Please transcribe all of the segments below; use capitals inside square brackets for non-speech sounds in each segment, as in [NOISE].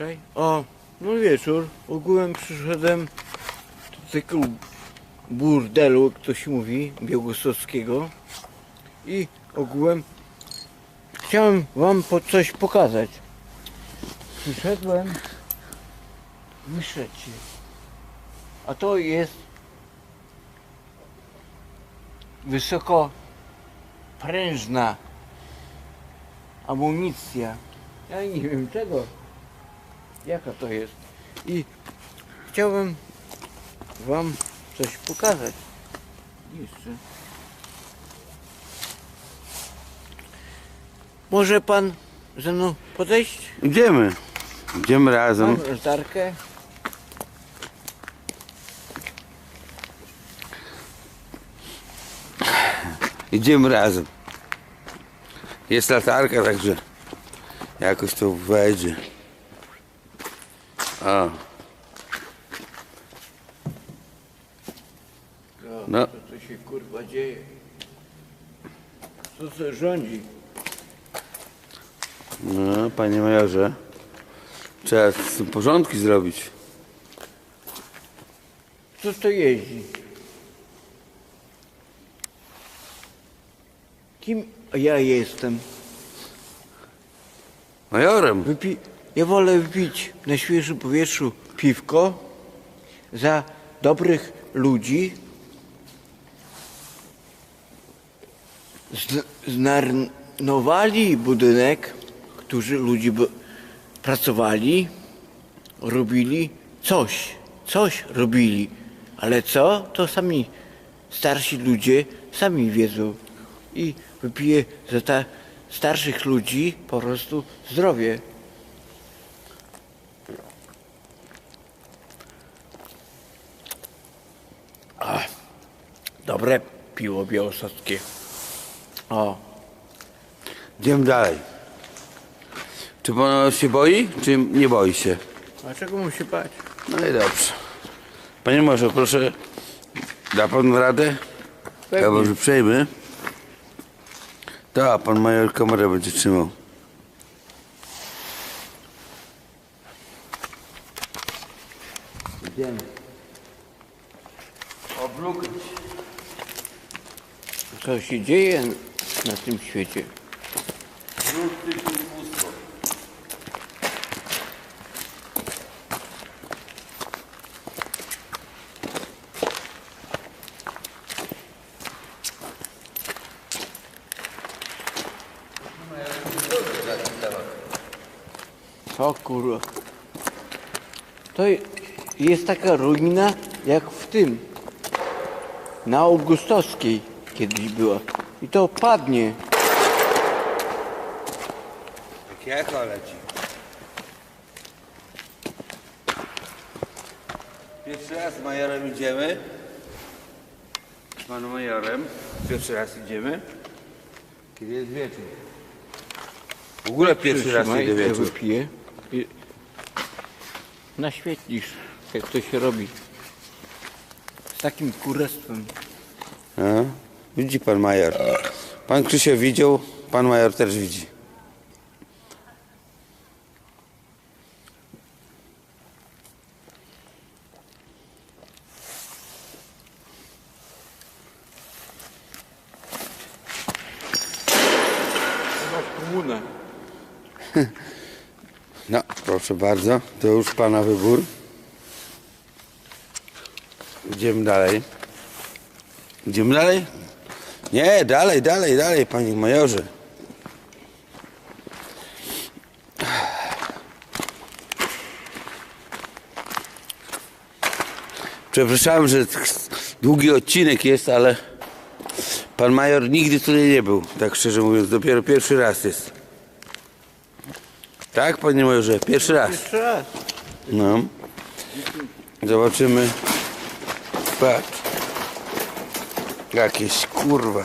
Czekaj. O, no wieczór. Ogółem przyszedłem do tego burdelu, jak to się mówi, białostockiego. I ogółem chciałem wam po coś pokazać. Przyszedłem się. A to jest wysoko prężna amunicja. Ja nie wiem czego. Jaka to jest. I chciałbym wam coś pokazać. Jeszcze. Może pan ze mną podejść? Idziemy. Idziemy razem. Mam latarkę. Idziemy razem. Jest latarka, także jakoś to wejdzie. O, No. No. Co tu się kurwa dzieje? Co to rządzi? no panie majorze. Trzeba z tym porządki zrobić. Co to jeździ? Kim ja jestem? Majorem. Wypi... Ja wolę wypić na świeżym powietrzu piwko za dobrych ludzi. Z- Zmarnowali budynek, którzy ludzie pracowali, robili coś, coś robili. Ale co? To sami starsi ludzie sami wiedzą. I wypiję za ta starszych ludzi po prostu zdrowie. Dobre piwo białostockie. O, Idziemy dalej. Czy pan się boi, czy nie boi się? a czego mu się bać? No i dobrze. Panie majorze, proszę, da pan radę? Pewnie. Ja może przejmę. Tak, pan major kamerę będzie trzymał. Idziemy. Co się dzieje na tym świecie? O kurwa. To jest taka ruina jak w tym. Na Augustowskiej kiedyś była. I to padnie. Jak echo leci. Pierwszy raz z majorem idziemy. Z panem majorem. Pierwszy raz idziemy. Kiedy jest wieczór. W ogóle pierwszy raz Przytrzymaj, idę ja wieczór. wypiję. I naświetlisz, jak to się robi. Z takim kurestwem. A? Widzi pan major. Pan Krzysiu widział, pan major też widzi. No, proszę bardzo, to już pana wybór. Idziemy dalej. Idziemy dalej? Nie, dalej, dalej, dalej, panie majorze. Przepraszam, że t- długi odcinek jest, ale pan major nigdy tutaj nie był, tak szczerze mówiąc, dopiero pierwszy raz jest. Tak, panie majorze, pierwszy raz. Jeszcze raz. No. Zobaczymy. Patrz. Jakieś kurwa.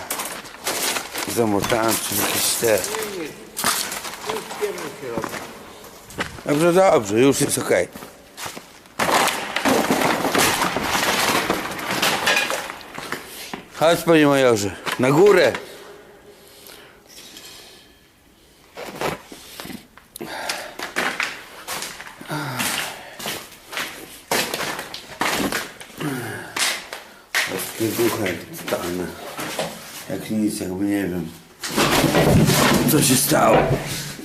Zamotane, czy jakieś te. Dobrze, dobrze, już jest okej. Chodź panie majorze, na górę. Nic, jakby nie wiem. Co się stało?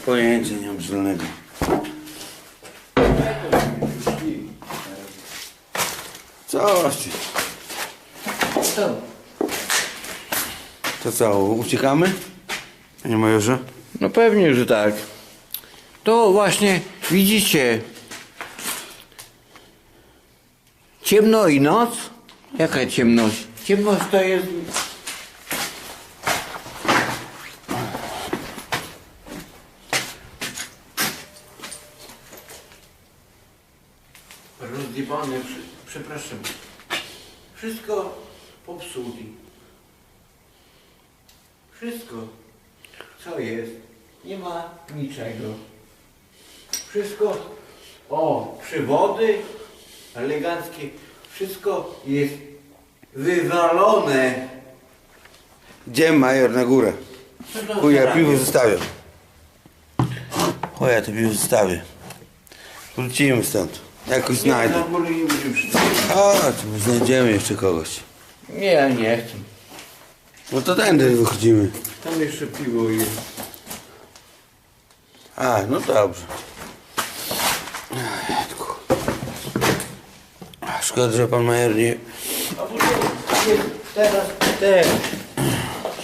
Pojęcia nie mam ty. Co? To co, uciekamy? Panie majorze? No pewnie, że tak. To właśnie widzicie. Ciemno i noc? Jaka ciemność? Ciemność to jest. Przepraszam. Wszystko popsuli. Wszystko. Co jest? Nie ma niczego. Wszystko, o, przywody eleganckie, wszystko jest wywalone. Gdzie major na górę? Chuja, piwo zostawię. Chuja, to piwo zostawię. Wrócimy stąd. Jakoś znajdę. na górę nie będziemy. Chodź, bo znajdziemy jeszcze kogoś. Nie, ja nie chcę. No to tędy wychodzimy. Tam jeszcze piwo jest. A, no dobrze. A, Szkoda, że pan major nie... A bo to jest teraz też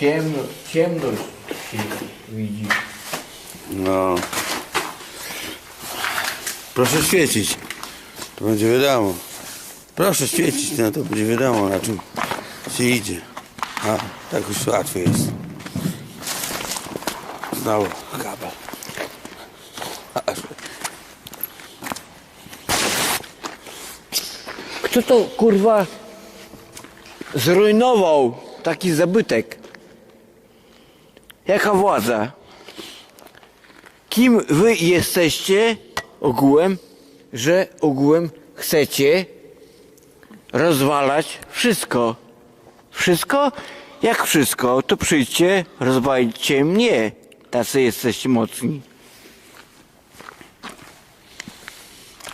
ciemno, ciemność się widzi. No. Proszę świecić. To będzie wiadomo. Proszę świecić, no to będzie wiadomo na czym się idzie. A, tak już łatwiej jest. Znowu kabel. Kto to kurwa zrujnował taki zabytek? Jaka władza? Kim wy jesteście ogółem, że ogółem chcecie rozwalać wszystko? Wszystko? Jak wszystko? To przyjdźcie, rozwalicie mnie. Tacy jesteście mocni.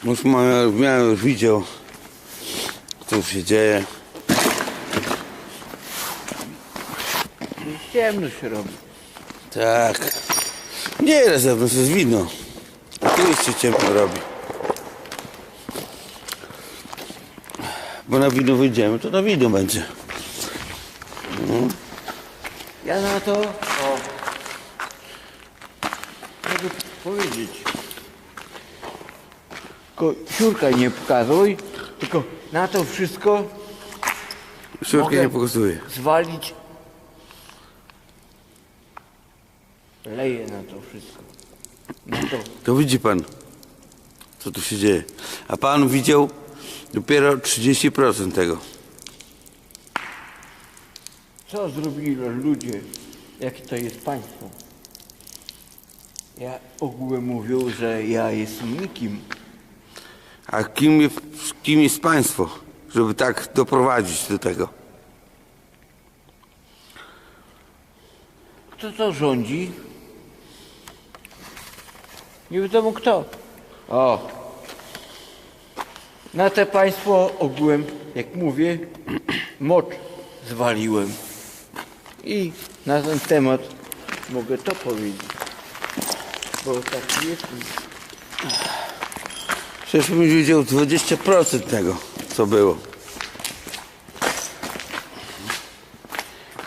Już miałem już widział, co się dzieje. Ciemno się robi. Tak. Nie, na zewnątrz jest widno. Tu jeszcze ciemno robi. Bo na wino wyjdziemy, to na wino będzie. Ja na to. O. Mogę powiedzieć. Tylko siurka nie pokazuj, tylko na to wszystko Mogę- nie pokazuje. zwalić. Leję na to wszystko. Na to. To widzi pan, co tu się dzieje. A pan widział dopiero 30% tego. Co zrobili ludzie? Jakie to jest państwo? Ja ogółem mówią, że ja jestem nikim. A kim jest, kim jest państwo, żeby tak doprowadzić do tego? Kto to rządzi? Nie wiadomo kto. O. Na te państwo ogółem, jak mówię, [CLEARS THROAT] mocz zwaliłem. I na ten temat mogę to powiedzieć. Bo tak jest. Przecież bym wiedział 20% tego, co było.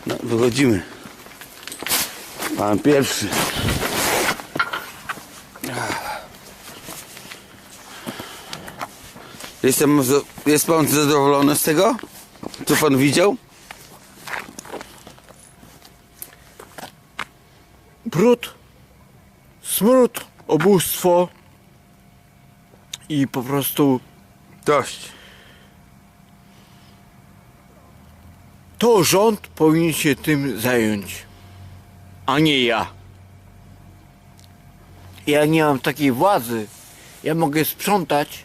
No, wychodzimy. Pan pierwszy. Jestem, jest pan zadowolony z tego, co pan widział? Brud, smród, ubóstwo i po prostu Dość. To rząd powinien się tym zająć, a nie ja. Ja nie mam takiej władzy. Ja mogę sprzątać,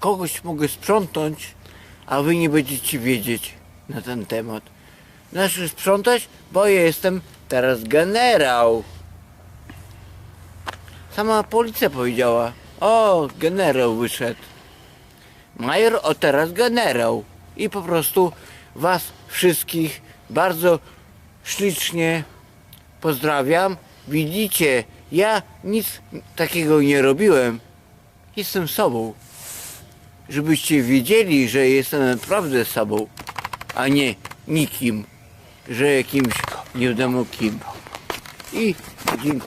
kogoś mogę sprzątnąć, a wy nie będziecie wiedzieć na ten temat. Znaczy sprzątać, bo ja jestem teraz generał. Sama policja powiedziała, O, generał wyszedł. Major, o teraz generał. I po prostu was wszystkich bardzo ślicznie pozdrawiam. Widzicie, ja nic takiego nie robiłem. Jestem sobą. Żebyście wiedzieli, że jestem naprawdę sobą, a nie nikim, że jakimś nie wiadomo kim. I dziękuję.